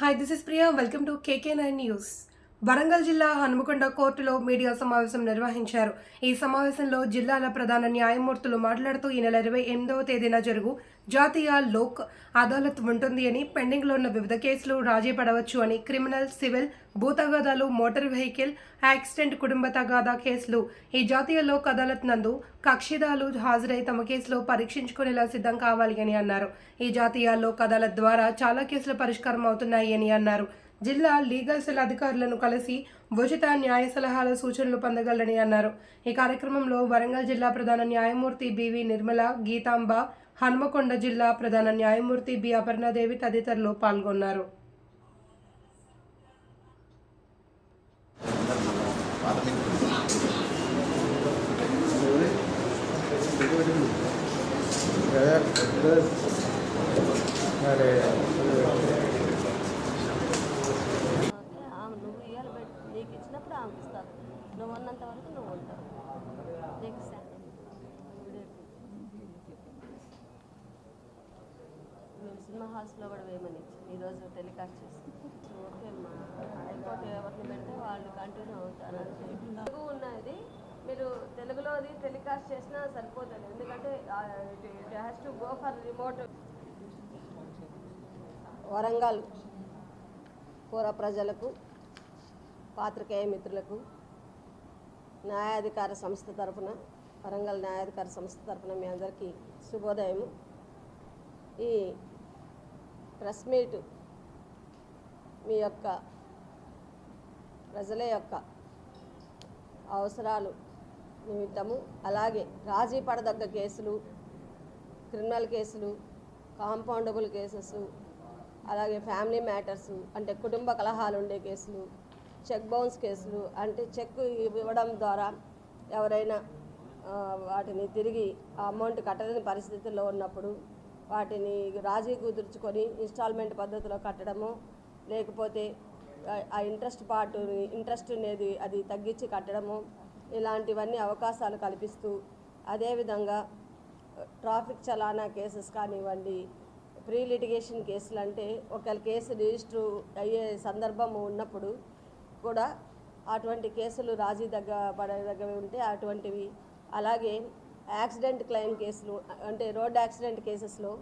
Hi this is Priya welcome to KK nine news Warangal జిల్లా హనుమకొండ కోర్టులో media సమావేశం నిర్వహించారు. ఈ సమావేశంలో జిల్లాల ప్రధాన న్యాయమూర్తులు మాట్లాడుతూ ఈ నెల ఇరవై ఎనిమిదవ తేదీన జరుగు జాతీయ లోక్ అదాలత్ ఉంటుంది అని పెండింగ్లో ఉన్న వివిధ కేసులు రాజీ పడవచ్చు అని క్రిమినల్ సివిల్ భూతగాదాలు మోటార్ వెహికల్ యాక్సిడెంట్ కుటుంబ తగాదా కేసులు. ఈ జాతీయ లోక్ అదాలత్ నందు కక్షిదాలు హాజరై తమ కేసులో పరీక్షించుకునేలా సిద్ధం కావాలి అని అన్నారు. ఈ జాతీయ లోక్ అదాలత్ ద్వారా చాలా కేసులు పరిష్కారం అవుతున్నాయి అని అన్నారు. జిల్లా లీగల్ సెల్ అధికారులను కలిసి ఉచిత న్యాయ సలహాల సూచనలు పొందగలరని అన్నారు. ఈ కార్యక్రమంలో వరంగల్ జిల్లా ప్రధాన న్యాయమూర్తి బివి నిర్మల గీతాంబ హన్మకొండ జిల్లా ప్రధాన న్యాయమూర్తి బి. అపర్ణాదేవి తదితరులు పాల్గొన్నారు. నువ్వు ఇయ్యాలి నీకు ఇచ్చినప్పుడు ఇస్తాను. నువ్వు ఉన్నంత వరకు నువ్వు ఉంటావు. నీకు సా- మేము సినిమా హాల్స్లో కూడా వేయమని ఇచ్చాం ఈరోజు టెలికాస్ట్ చేసి ఓకే అమ్మా హైకోర్టు ఎవరిని పెడితే వాళ్ళు కంటిన్యూ అవుతారు తెలుగు ఉన్నది. మీరు తెలుగులో అది టెలికాస్ట్ చేసినా సరిపోతుంది. ఎందుకంటే has to go for remote Warangal పూర ప్రజలకు పాత్రికేయ మిత్రులకు న్యాయాధికార సంస్థ తరఫున వరంగల్ న్యాయాధికార సంస్థ తరఫున మీ అందరికీ శుభోదయము. ఈ ప్రెస్ మీట్ మీ యొక్క ప్రజల యొక్క అవసరాలు నిమిత్తము. అలాగే రాజీ పడదగ్గ కేసులు క్రిమినల్ కేసులు కాంపౌండబుల్ కేసెస్ అలాగే ఫ్యామిలీ మ్యాటర్స్ అంటే కుటుంబ కలహాలు ఉండే కేసులు చెక్ బౌన్స్ కేసులు అంటే చెక్ ఇవ్వడం ద్వారా ఎవరైనా వాటిని తిరిగి ఆ అమౌంట్ కట్టలేని పరిస్థితుల్లో ఉన్నప్పుడు వాటిని రాజీ కుదుర్చుకొని ఇన్స్టాల్మెంట్ పద్ధతిలో కట్టడము లేకపోతే ఆ- ఇంట్రెస్ట్ పార్ట్ ఇంట్రెస్ట్ అనేది అది తగ్గించి కట్టడము ఇలాంటివన్నీ అవకాశాలు కల్పిస్తూ అదేవిధంగా ట్రాఫిక్ చలానా కేసెస్ కానివ్వండి ప్రీ లిటిగేషన్ కేసులు అంటే ఒకవేళ కేసు రిజిస్టర్ అయ్యే సందర్భం ఉన్నప్పుడు కూడా అటువంటి కేసులు రాజీ దగ్గర ఉంటే అటువంటివి. అలాగే యాక్సిడెంట్ క్లెయిమ్ కేసులు అంటే రోడ్ యాక్సిడెంట్ కేసెస్లో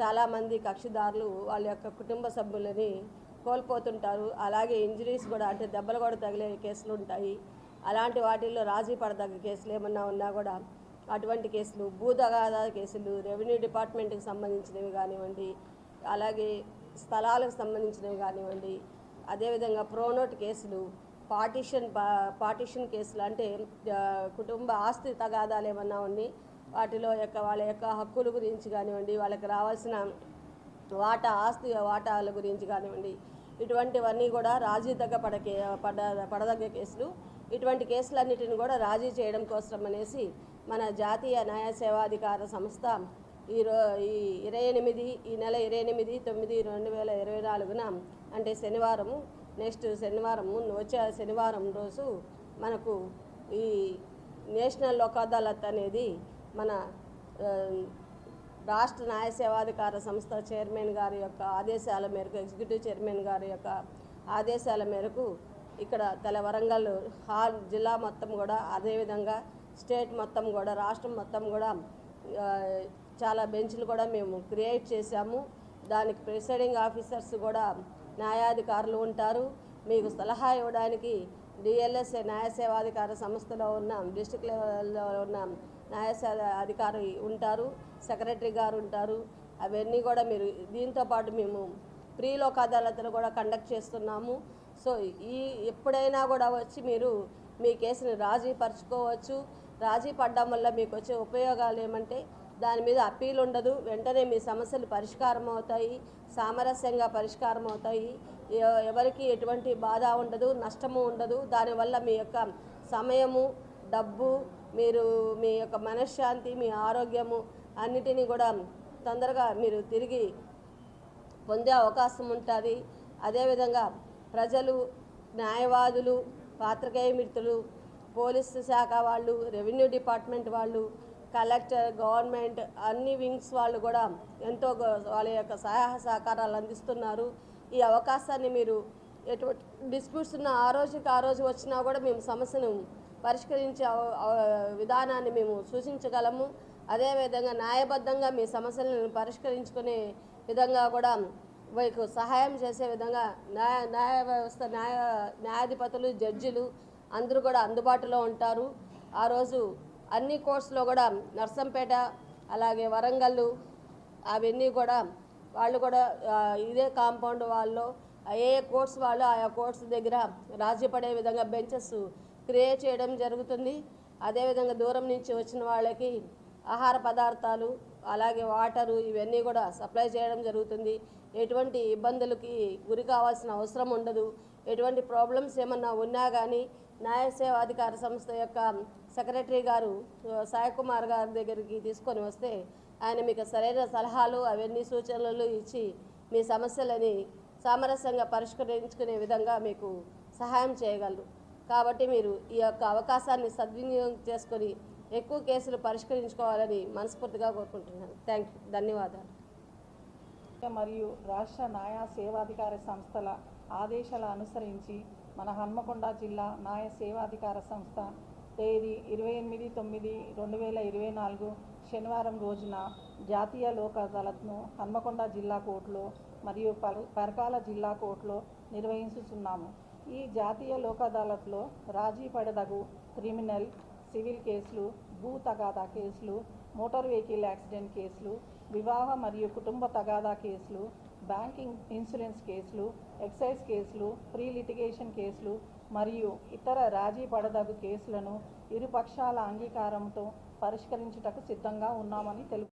చాలామంది కక్షిదారులు వాళ్ళ యొక్క కుటుంబ సభ్యులని కోల్పోతుంటారు. అలాగే ఇంజరీస్ కూడా అంటే దెబ్బలు కూడా తగిలే కేసులు ఉంటాయి. అలాంటి వాటిల్లో రాజీ పడదగ్గ కేసులు ఏమన్నా ఉన్నా కూడా అటువంటి కేసులు భూదగాదా కేసులు రెవెన్యూ డిపార్ట్మెంట్కి సంబంధించినవి కానివ్వండి అలాగే స్థలాలకు సంబంధించినవి కానివ్వండి అదేవిధంగా ప్రోనోట్ కేసులు పార్టిషన్ పా పార్టిషన్ కేసులు అంటే కుటుంబ ఆస్తి తగాదాలు ఏమన్నా ఉంది వాటిలో యొక్క వాళ్ళ యొక్క హక్కుల గురించి కానివ్వండి వాళ్ళకి రావాల్సిన వాటా ఆస్తి వాటాల గురించి కానివ్వండి ఇటువంటివన్నీ కూడా రాజీ దగ్గ పడకే పడ పడదగ్గ కేసులు. ఇటువంటి కేసులన్నిటిని కూడా రాజీ చేయడం కోసం అనేసి మన జాతీయ న్యాయ సేవాధికార సంస్థ ఈ రో ఈ ఇరవై ఎనిమిది ఈ నెల ఇరవై ఎనిమిది తొమ్మిది రెండు వేల ఇరవై నాలుగున అంటే శనివారము నెక్స్ట్ శనివారం వచ్చే శనివారం రోజు మనకు ఈ నేషనల్ లోక్ అదాలత్ అనేది మన రాష్ట్ర న్యాయ సేవాధికార సంస్థ చైర్మన్ గారి యొక్క ఆదేశాల మేరకు ఎగ్జిక్యూటివ్ చైర్మన్ గారి యొక్క ఆదేశాల మేరకు ఇక్కడ తెల వరంగల్ హాల్ జిల్లా మొత్తం కూడా అదేవిధంగా స్టేట్ మొత్తం కూడా రాష్ట్రం మొత్తం కూడా చాలా బెంచ్లు కూడా మేము క్రియేట్ చేశాము. దానికి ప్రిసైడింగ్ ఆఫీసర్స్ కూడా న్యాయాధికారులు ఉంటారు. మీకు సలహా ఇవ్వడానికి డిఎల్ఎస్ న్యాయసేవాధికార సంస్థలో ఉన్న డిస్టిక్ లెవెల్లో ఉన్న న్యాయసే అధికారి ఉంటారు సెక్రటరీ గారు ఉంటారు. అవన్నీ కూడా మీరు దీంతో పాటు మేము ప్రీ లోక్ అదాలత్లు కూడా కండక్ట్ చేస్తున్నాము. సో ఈ ఎప్పుడైనా కూడా వచ్చి మీరు మీ కేసుని రాజీ పరుచుకోవచ్చు రాజీ పడ్డం వల్ల మీకు వచ్చే ఉపయోగాలు ఏమంటే దాని మీద అప్పీల్ ఉండదు. వెంటనే మీ సమస్యలు పరిష్కారం అవుతాయి. సామరస్యంగా పరిష్కారం అవుతాయి. ఎవరికి ఎటువంటి బాధ ఉండదు నష్టము ఉండదు. దానివల్ల మీ యొక్క సమయము డబ్బు మీరు మీ యొక్క మనశ్శాంతి మీ ఆరోగ్యము అన్నిటినీ కూడా తొందరగా మీరు తిరిగి పొందే అవకాశం ఉంటుంది. అదేవిధంగా ప్రజలు న్యాయవాదులు పాత్రికేయ మిత్రులు పోలీసు శాఖ వాళ్ళు రెవెన్యూ డిపార్ట్మెంట్ వాళ్ళు కలెక్టర్ గవర్నమెంట్ అన్ని వింగ్స్ వాళ్ళు కూడా ఎంతో వాళ్ళ యొక్క సహాయ సహకారాలు అందిస్తున్నారు. ఈ అవకాశాన్ని మీరు ఎటువంటి డిస్ప్యూట్స్ ఉన్న ఆ రోజుకి ఆ రోజు వచ్చినా కూడా మేము సమస్యను పరిష్కరించే అవ- విధానాన్ని మేము సూచించగలము. అదేవిధంగా న్యాయబద్ధంగా మీ సమస్యలను పరిష్కరించుకునే విధంగా కూడా మీకు సహాయం చేసే విధంగా న్యాయ న్యాయ వ్యవస్థ న్యాయ న్యాయాధిపతులు జడ్జిలు అందరూ కూడా అందుబాటులో ఉంటారు. ఆ రోజు అన్ని కోర్సులో కూడా నర్సంపేట అలాగే వరంగల్ అవన్నీ కూడా వాళ్ళు కూడా ఇదే కాంపౌండ్ వాళ్ళు ఏ కోర్స్ వాళ్ళు ఆయా కోర్స్ దగ్గర రాజీ పడే విధంగా బెంచెస్ క్రియేట్ చేయడం జరుగుతుంది. అదేవిధంగా దూరం నుంచి వచ్చిన వాళ్ళకి ఆహార పదార్థాలు అలాగే వాటరు ఇవన్నీ కూడా సప్లై చేయడం జరుగుతుంది. ఎటువంటి ఇబ్బందులకి గురి కావాల్సిన అవసరం ఉండదు. ఎటువంటి ప్రాబ్లమ్స్ ఏమన్నా ఉన్నా కానీ న్యాయ సేవాధికార సంస్థ యొక్క సెక్రటరీ గారు సాయకుమార్ గారి దగ్గరికి తీసుకొని వస్తే ఆయన మీకు సరైన సలహాలు అవన్నీ సూచనలు ఇచ్చి మీ సమస్యలని సామరస్యంగా పరిష్కరించుకునే విధంగా మీకు సహాయం చేయగలరు. కాబట్టి మీరు ఈ యొక్క అవకాశాన్ని సద్వినియోగం చేసుకొని ఎక్కువ కేసులు పరిష్కరించుకోవాలని మనస్ఫూర్తిగా కోరుకుంటున్నాను. థ్యాంక్ యూ ధన్యవాదాలు. మరియు రాష్ట్ర న్యాయ సేవాధికార సంస్థల ఆదేశాల అనుసరించి మన హన్మకొండ జిల్లా న్యాయ సేవాధికార సంస్థ తేదీ ఇరవై ఎనిమిది తొమ్మిది రెండు వేల ఇరవై నాలుగు శనివారం రోజున జాతీయ లోక్ అదాలత్ను హన్మకొండ జిల్లా కోర్టులో మరియు పరకాల జిల్లా కోర్టులో నిర్వహించుతున్నాము ఈ జాతీయ లోక్ అదాలత్లో రాజీ పడదగు క్రిమినల్ సివిల్ కేసులు భూ తగాదా కేసులు మోటార్ వెహికల్ యాక్సిడెంట్ కేసులు వివాహ మరియు కుటుంబ తగాదా కేసులు బ్యాంకింగ్ ఇన్సూరెన్స్ కేసులు ఎక్సైజ్ కేసులు ప్రీ లిటిగేషన్ కేసులు మరియు ఇతర రాజీ పడదగు కేసులను ఇరు పక్షాల అంగీకారంతో పరిష్కరించుటకు సిద్ధంగా ఉన్నామని తెలుపు